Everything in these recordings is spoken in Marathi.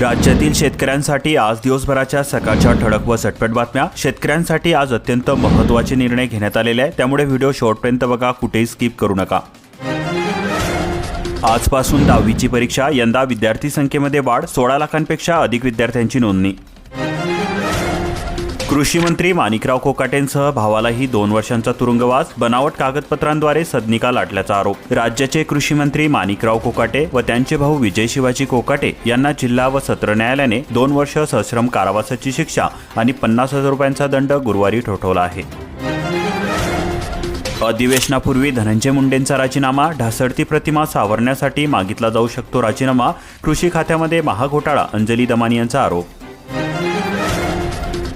राज्यातील शेतकऱ्यांसाठी आज दिवसभराच्या सकाळच्या ठळक व झटपट बातम्या. शेतकऱ्यांसाठी आज अत्यंत महत्त्वाचे निर्णय घेण्यात आलेले आहे त्यामुळे व्हिडिओ शेवटपर्यंत बघा कुठेही स्किप करू नका. आजपासून दहावीची परीक्षा यंदा विद्यार्थी संख्येमध्ये वाढ सोळा लाखांपेक्षा अधिक विद्यार्थ्यांची नोंदणी. कृषी मंत्री माणिकराव कोकाटेंसह भावालाही दोन वर्षांचा तुरुंगवास बनावट कागदपत्रांद्वारे सदनिका लाटल्याचा आरोप. राज्याचे कृषी मंत्री माणिकराव कोकाटे व त्यांचे भाऊ विजय शिवाजी कोकाटे यांना जिल्हा व सत्र न्यायालयाने दोन वर्ष सश्रम कारावासाची शिक्षा आणि पन्नास हजार रुपयांचा दंड गुरुवारी ठोठवला आहे. अधिवेशनापूर्वी धनंजय मुंडेंचा राजीनामा ढासळती प्रतिमा सावरण्यासाठी मागितला जाऊ शकतो राजीनामा कृषी खात्यामध्ये महाघोटाळा अंजली दमानी यांचा आरोप.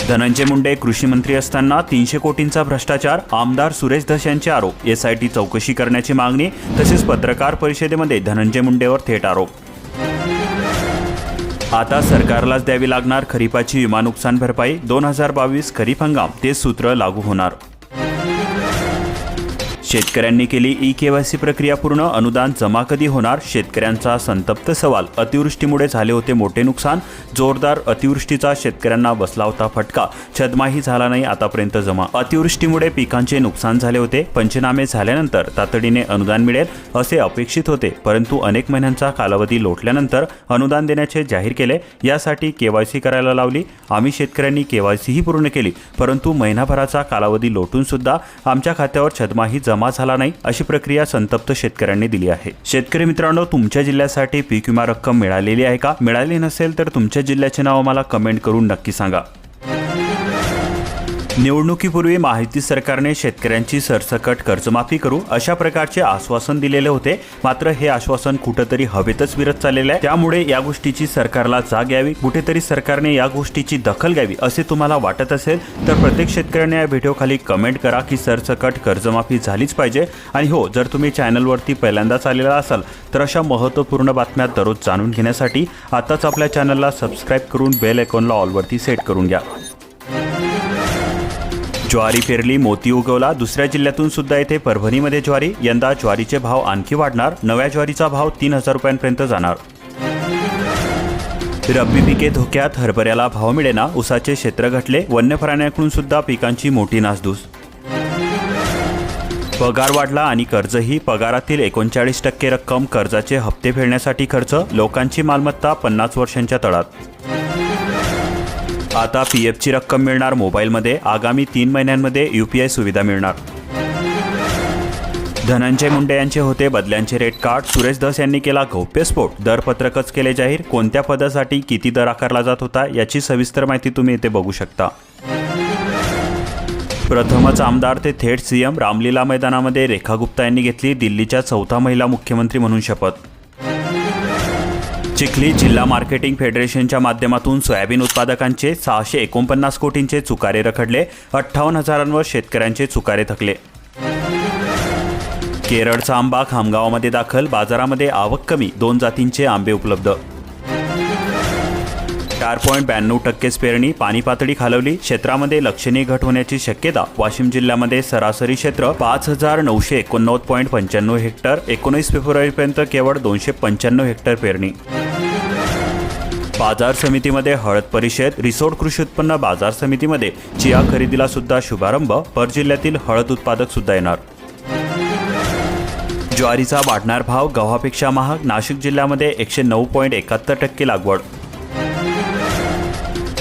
धनंजय मुंडे कृषी मंत्री असताना तीनशे कोटींचा भ्रष्टाचार आमदार सुरेश धस यांचे आरोप एसआयटी चौकशी करण्याची मागणी तसेच पत्रकार परिषदेमध्ये धनंजय मुंडेवर थेट आरोप. आता सरकारलाच द्यावी लागणार खरीपाची विमा नुकसान भरपाई दोन हजार बावीस खरीप हंगाम ते सूत्र लागू होणार. शेतकऱ्यांनी केली ई केवायसी प्रक्रिया पूर्ण अनुदान जमा कधी होणार? शेतकऱ्यांचा संतप्त सवाल. अतिवृष्टीमुळे झाले होते मोठे नुकसान. जोरदार अतिवृष्टीचा शेतकऱ्यांना बसला होता फटका. छदमाही झाला नाही आतापर्यंत जमा. अतिवृष्टीमुळे पिकांचे नुकसान झाले होते. पंचनामे झाल्यानंतर तातडीने अनुदान मिळेल असे अपेक्षित होते. परंतु अनेक महिन्यांचा कालावधी लोटल्यानंतर अनुदान देण्याचे जाहीर केले. यासाठी केवायसी करायला लावली. आम्ही शेतकऱ्यांनी केवायसीही पूर्ण केली. परंतु महिनाभराचा कालावधी लोटून सुद्धा आमच्या खात्यावर छदमाही जमा जमा झाला नाही अशी प्रक्रिया संतप्त शेतकऱ्यांनी दिली आहे. शेतकरी मित्रांनो तुमच्या जिल्ह्यासाठी पीक विमा रक्कम मिळालेली आहे का? मिळाली नसेल तर तुमच्या जिल्ह्याचे नाव मला कमेंट करून नक्की सांगा. निवडणुकीपूर्वी माहिती सरकारने शेतकऱ्यांची सरसकट कर्जमाफी करू अशा प्रकारचे आश्वासन दिलेले होते. मात्र हे आश्वासन कुठंतरी हवेतच विरत चाललेलं आहे. त्यामुळे या गोष्टीची सरकारला जाग यावी कुठेतरी सरकारने या गोष्टीची दखल घ्यावी असे तुम्हाला वाटत असेल तर प्रत्येक शेतकऱ्याने या व्हिडिओखाली कमेंट करा की सरसकट कर्जमाफी झालीच पाहिजे. आणि हो जर तुम्ही चॅनलवरती पहिल्यांदाच आलेला असाल तर अशा महत्त्वपूर्ण बातम्या दररोज जाणून घेण्यासाठी आताच आपल्या चॅनलला सबस्क्राईब करून बेल आयकॉनला ऑलवरती सेट करून घ्या. ज्वारी पेरली मोती उगवला दुसऱ्या जिल्ह्यातून सुद्धा येथे परभणीमध्ये ज्वारी यंदा ज्वारीचे भाव आणखी वाढणार नव्या ज्वारीचा भाव तीन हजार रुपयांपर्यंत जाणार. रब्बी पिके धोक्यात हरभऱ्याला भाव मिळेना उसाचे क्षेत्र घटले वन्य प्राण्यांकडून सुद्धा पिकांची मोठी नासधूस. पगार वाढला आणि कर्जही पगारातील एकोणचाळीस टक्के रक्कम कर्जाचे हप्ते फेडण्यासाठी खर्च लोकांची मालमत्ता पन्नास वर्षांच्या तळात. आता पी एफची रक्कम मिळणार मोबाईलमध्ये. आगामी तीन महिन्यांमध्ये यू पी आय सुविधा मिळणार. धनंजय मुंडे यांचे होते बदल्यांचे रेट कार्ड. सुरेश धस यांनी केला गौप्यस्फोट दरपत्रकच केले जाहीर. कोणत्या पदासाठी किती दर आकारला जात होता याची सविस्तर माहिती तुम्ही इथे बघू शकता. प्रथमच आमदार ते थेट सीएम रामलीला मैदानामध्ये रेखा गुप्ता यांनी घेतली. दिल्लीच्या चौथा महिला मुख्यमंत्री म्हणून शपथ. चिखली जिल्हा मार्केटिंग फेडरेशनच्या माध्यमातून सोयाबीन उत्पादकांचे सहाशे एकोणपन्नास कोटींचे चुकारे रखडले अठ्ठावन्न हजारांवर शेतकऱ्यांचे चुकारे थकले. केरळचा आंबा खामगावामध्ये दाखल बाजारामध्ये आवक कमी दोन जातींचे आंबे उपलब्ध चार पॉईंट ब्याण्णव टक्केच पेरणी पाणी पातळी खालवली. क्षेत्रामध्ये लक्षणीय घट होण्याची शक्यता. वाशिम जिल्ह्यामध्ये सरासरी क्षेत्र पाच हजार नऊशे एकोणनव्वद पॉईंट पंच्याण्णव हेक्टर. एकोणीस फेब्रुवारीपर्यंत केवळ दोनशे पंच्याण्णव हेक्टर पेरणी. बाजार समितीमध्ये हळद परिषद. रिसोड कृषी उत्पन्न बाजार समितीमध्ये चिया खरेदीला सुद्धा शुभारंभ. पर जिल्ह्यातील हळद उत्पादक सुद्धा येणार. ज्वारीचा वाढणार भाव गव्हापेक्षा महाग. नाशिक जिल्ह्यामध्ये एकशे नऊ पॉईंट एकाहत्तर टक्के लागवड.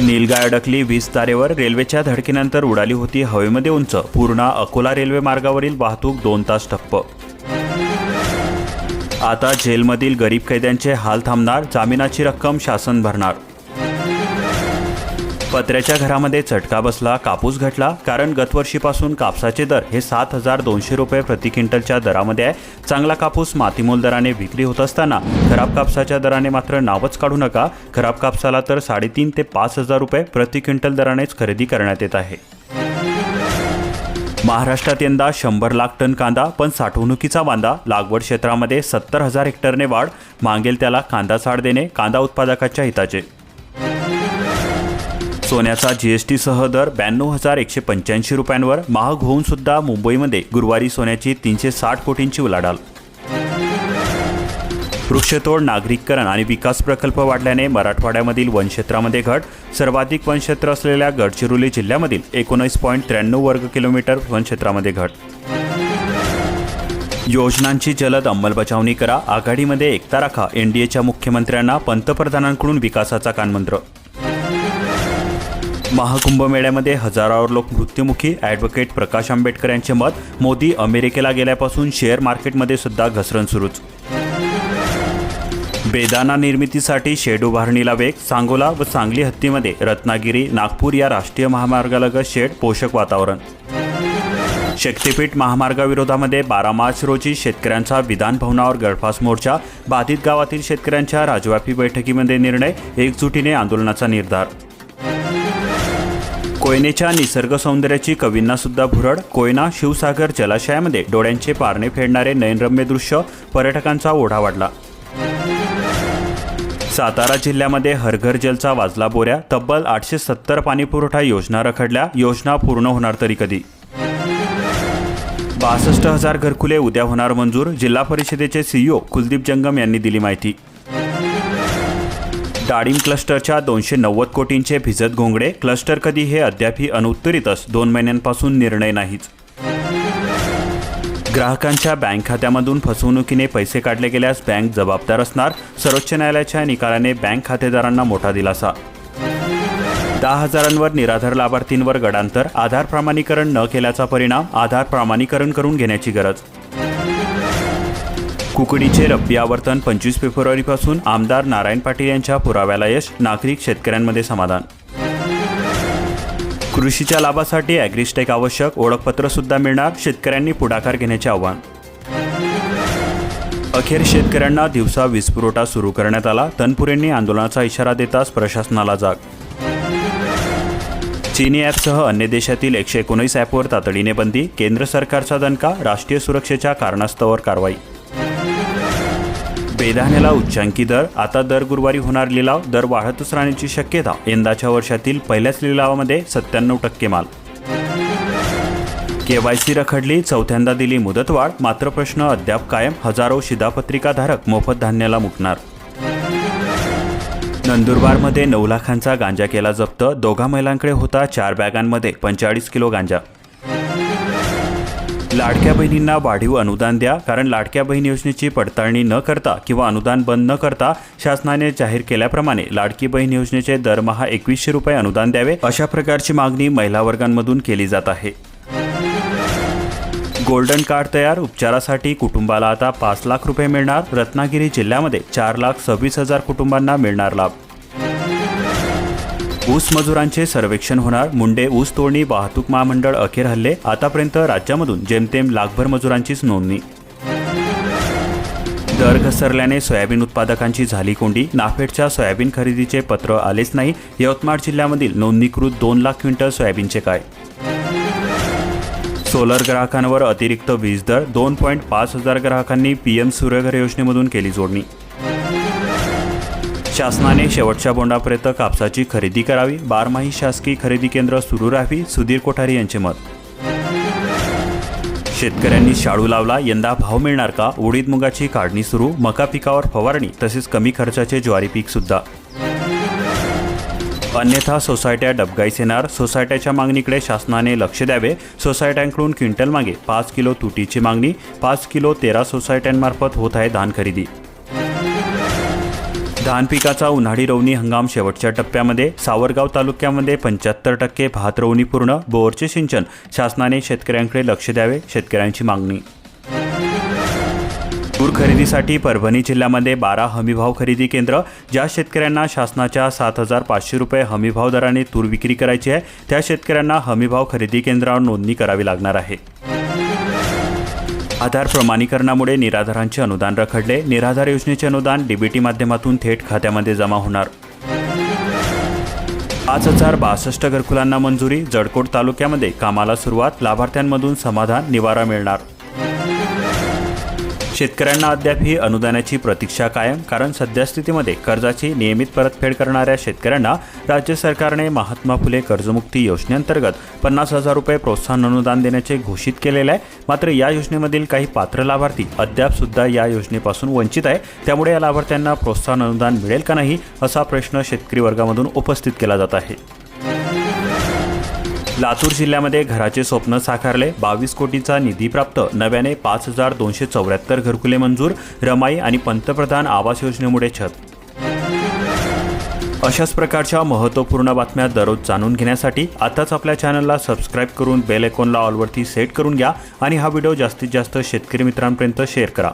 नीलगाय अडकली वीस तारेवर रेल्वेच्या धडकीनंतर उडाली होती हवेमध्ये उंच. पूर्णा अकोला रेल्वे मार्गावरील वाहतूक दोन तास ठप्प. आता जेलमधील गरीब कैद्यांचे हाल थांबणार जामिनाची रक्कम शासन भरणार. पत्र्याच्या घरामध्ये चटका बसला कापूस घटला कारण गतवर्षीपासून कापसाचे दर हे सात हजार दोनशे रुपये प्रति क्विंटलच्या दरामध्ये आहे. चांगला कापूस मातीमोल दराने विक्री होत असताना खराब कापसाच्या दराने मात्र नावच काढू नका. खराब कापसाला तर साडेतीन ते पाच हजार रुपये प्रति क्विंटल दरानेच खरेदी करण्यात येत आहे. महाराष्ट्रात यंदा शंभर लाख टन कांदा पण साठवणुकीचा वांदा. लागवड क्षेत्रामध्ये सत्तर हजार हेक्टरने वाढ. मागेल त्याला कांदा साड देणे कांदा उत्पादकाच्या हिताचे. सोन्याचा जीएसटी सह दर ब्याण्णव हजार एकशे पंच्याऐंशी रुपयांवर महाग होऊन सुद्धा मुंबईमध्ये गुरुवारी सोन्याची तीनशे साठ कोटींची उलाढाल. वृक्षतोड नागरिककरण आणि विकास प्रकल्प वाढल्याने मराठवाड्यामधील वनक्षेत्रामध्ये घट. सर्वाधिक वनक्षेत्र असलेल्या गडचिरोली जिल्ह्यामधील एकोणीस पॉईंट त्र्याण्णव वर्ग किलोमीटर वनक्षेत्रामध्ये घट. योजनांची जलद अंमलबजावणी करा. आघाडीमध्ये एकता राखा. एनडीएच्या मुख्यमंत्र्यांना पंतप्रधानांकडून विकासाचा कानमंत्र. महाकुंभमेळ्यामध्ये हजारावर लोक मृत्युमुखी. ॲडव्होकेट प्रकाश आंबेडकर यांचे मत मोदी अमेरिकेला गेल्यापासून शेअर मार्केटमध्ये सुद्धा घसरण सुरूच. बेदाना निर्मितीसाठी शेड उभारणीला वेग सांगोला व सांगली हत्तीमध्ये रत्नागिरी नागपूर या राष्ट्रीय महामार्गालगत शेड पोषक वातावरण. शक्तीपीठ महामार्गाविरोधामध्ये बारा मार्च रोजी शेतकऱ्यांचा विधान भवनावर गळफास मोर्चा बाधित गावातील शेतकऱ्यांच्या राजव्यापी बैठकीमध्ये निर्णय एकजुटीने आंदोलनाचा निर्धार. कोयनेच्या निसर्ग सौंदर्याची कवींना सुद्धा भुरड कोयना शिवसागर जलाशयामध्ये डोळ्यांचे पारणे फेडणारे नयनरम्य दृश्य पर्यटकांचा ओढा वाढला. सातारा जिल्ह्यामध्ये हरघर जलचा वाजला बोऱ्या तब्बल आठशे सत्तर पाणीपुरवठा योजना रखडल्या योजना पूर्ण होणार तरी कधी? बासष्ट हजार घरकुले उद्या होणार मंजूर जिल्हा परिषदेचे सीईओ कुलदीप जंगम यांनी दिली माहिती. डाळिंब क्लस्टरच्या दोनशे नव्वद कोटींचे भिजत घोंगडे क्लस्टर कधी हे अद्यापही अनुत्तरितच दोन महिन्यांपासून निर्णय नाहीच. ग्राहकांच्या बँक खात्यामधून फसवणुकीने पैसे काढले गेल्यास बँक जबाबदार असणार सर्वोच्च न्यायालयाच्या निकालाने बँक खातेदारांना मोठा दिलासा. दहा हजारांवर निराधार लाभार्थींवर गडांतर आधार प्रमाणीकरण न केल्याचा परिणाम आधार प्रमाणीकरण करून घेण्याची गरज. कुकडीचे रब्बी आवर्तन पंचवीस फेब्रुवारीपासून आमदार नारायण पाटील यांच्या पुराव्याला यश नागरिक शेतकऱ्यांमध्ये समाधान. कृषीच्या लाभासाठी ॲग्रिस्टेक आवश्यक ओळखपत्र सुद्धा मिळणार शेतकऱ्यांनी पुढाकार घेण्याचे आव्हान. अखेर शेतकऱ्यांना दिवसा वीज पुरवठा सुरू करण्यात आला तनपुरेंनी आंदोलनाचा इशारा देताच प्रशासनाला जाग. चीनी ॲपसह अन्य देशातील एकशे एकोणीस ॲपवर तातडीने बंदी केंद्र सरकारचा दणका राष्ट्रीय सुरक्षेच्या कारणास्तवर कारवाई. बेदाण्याला उच्चांकी दर. आता दर गुरुवारी होणार लिलाव दर वाढतच राहण्याची शक्यता. यंदाच्या वर्षातील पहिल्याच लिलावामध्ये सत्त्याण्णव टक्के माल. केवायसी रखडली चौथ्यांदा दिली मुदतवाढ. मात्र प्रश्न अद्याप कायम हजारो शिधापत्रिकाधारक मोफत धान्याला मुकणार. नंदुरबारमध्ये नऊ लाखांचा गांजा केला जप्त. दोघा महिलांकडे होता चार बॅगांमध्ये पंचेचाळीस किलो गांजा. लाडक्या बहिणींना वाढीव अनुदान द्या कारण लाडक्या बहीण योजनेची पडताळणी न करता किंवा अनुदान बंद न करता शासनाने जाहीर केल्याप्रमाणे लाडकी बहीण योजनेचे दरमहा एकवीसशे रुपये अनुदान द्यावे अशा प्रकारची मागणी महिला वर्गांमधून केली जात आहे. गोल्डन कार्ड तयार उपचारासाठी कुटुंबाला आता पाच लाख रुपये मिळणार रत्नागिरी जिल्ह्यामध्ये चार लाख सव्वीस हजार कुटुंबांना मिळणार लाभ. ऊस मजुरांचे सर्वेक्षण होणार. मुंडे ऊस तोडणी वाहतूक महामंडळ अखेर हल्ले. आतापर्यंत राज्यामधून जेमतेम लाखभर मजुरांचीच नोंदणी. दर घसरल्याने सोयाबीन उत्पादकांची झाली कोंडी. नाफेडच्या सोयाबीन खरेदीचे पत्र आलेच नाही. यवतमाळ जिल्ह्यामधील नोंदणीकृत दोन लाख क्विंटल सोयाबीनचे काय? सोलर ग्राहकांवर अतिरिक्त वीज दर. दोन पॉईंट पाच हजार ग्राहकांनी पीएम सूर्यघर योजनेमधून केली जोडणी. शासनाने शेवटच्या बोंडापर्यंत कापसाची खरेदी करावी. बारमाही शासकीय खरेदी केंद्र सुरू राहावी सुधीर कोठारी यांचे मत. शेतकऱ्यांनी शाळू लावला यंदा भाव मिळणार का? उडीद मुगाची काढणी सुरू मका पिकावर फवारणी तसेच कमी खर्चाचे ज्वारी पीक सुद्धा. अन्यथा सोसायट्या डबगाईस येणार सोसायट्याच्या मागणीकडे शासनाने लक्ष द्यावे सोसायट्यांकडून क्विंटल मागे पाच किलो तुटीची मागणी पाच किलो तेरा सोसायट्यांमार्फत होत आहे धान खरेदी. धान पिकाचा उन्हाळी रवणी हंगाम शेवटच्या टप्प्यामध्ये सावरगाव तालुक्यामध्ये पंच्याहत्तर टक्के भात रवणी पूर्ण बोअरचे सिंचन शासनाने शेतकऱ्यांकडे लक्ष द्यावे शेतकऱ्यांची मागणी. तूर खरेदीसाठी परभणी जिल्ह्यामध्ये बारा हमीभाव खरेदी केंद्र ज्या शेतकऱ्यांना शासनाच्या सात हजार पाचशे रुपये हमीभाव दराने तूर विक्री करायची आहे त्या शेतकऱ्यांना हमीभाव खरेदी केंद्रावर नोंदणी करावी लागणार आहे. आधार प्रमाणीकरणामुळे निराधारांचे अनुदान रखडले. निराधार योजनेचे अनुदान डीबीटी माध्यमातून थेट खात्यामध्ये जमा होणार. पाच हजार बासष्ट घरकुलांना मंजुरी. जळकोट तालुक्यामध्ये कामाला सुरुवात. लाभार्थ्यांमधून समाधान निवारा मिळणार. शेतकऱ्यांना अद्याप ही अनुदानाची प्रतीक्षा कायम कारण सद्यस्थितीमध्ये कर्जाची नियमित परतफेड करणाऱ्या शेतकऱ्यांना राज्य सरकारने महात्मा फुले कर्जमुक्ती योजनेअंतर्गत पन्नास हजार रुपये प्रोत्साहन अनुदान देण्याचे घोषित केलेले आहे. मात्र या योजनेमधील काही पात्र लाभार्थी अद्याप सुद्धा या योजनेपासून वंचित आहे. त्यामुळे या लाभार्थ्यांना प्रोत्साहन अनुदान मिळेल का नाही असा प्रश्न शेतकरी वर्गामधून उपस्थित केला जात आहे. लातूर जिल्ह्यामध्ये घराचे स्वप्न साकारले. बावीस कोटीचा निधी प्राप्त. नव्याने पाच हजार दोनशे चौऱ्याहत्तर घरकुले मंजूर. रमाई आणि पंतप्रधान आवास योजनेमुळे छत. अशाच प्रकारच्या महत्त्वपूर्ण बातम्या दररोज जाणून घेण्यासाठी आताच आपल्या चॅनलला सबस्क्राईब करून बेल आयकॉनला ऑलवरती सेट करून घ्या आणि हा व्हिडिओ जास्तीत जास्त शेतकरी मित्रांपर्यंत शेअर करा.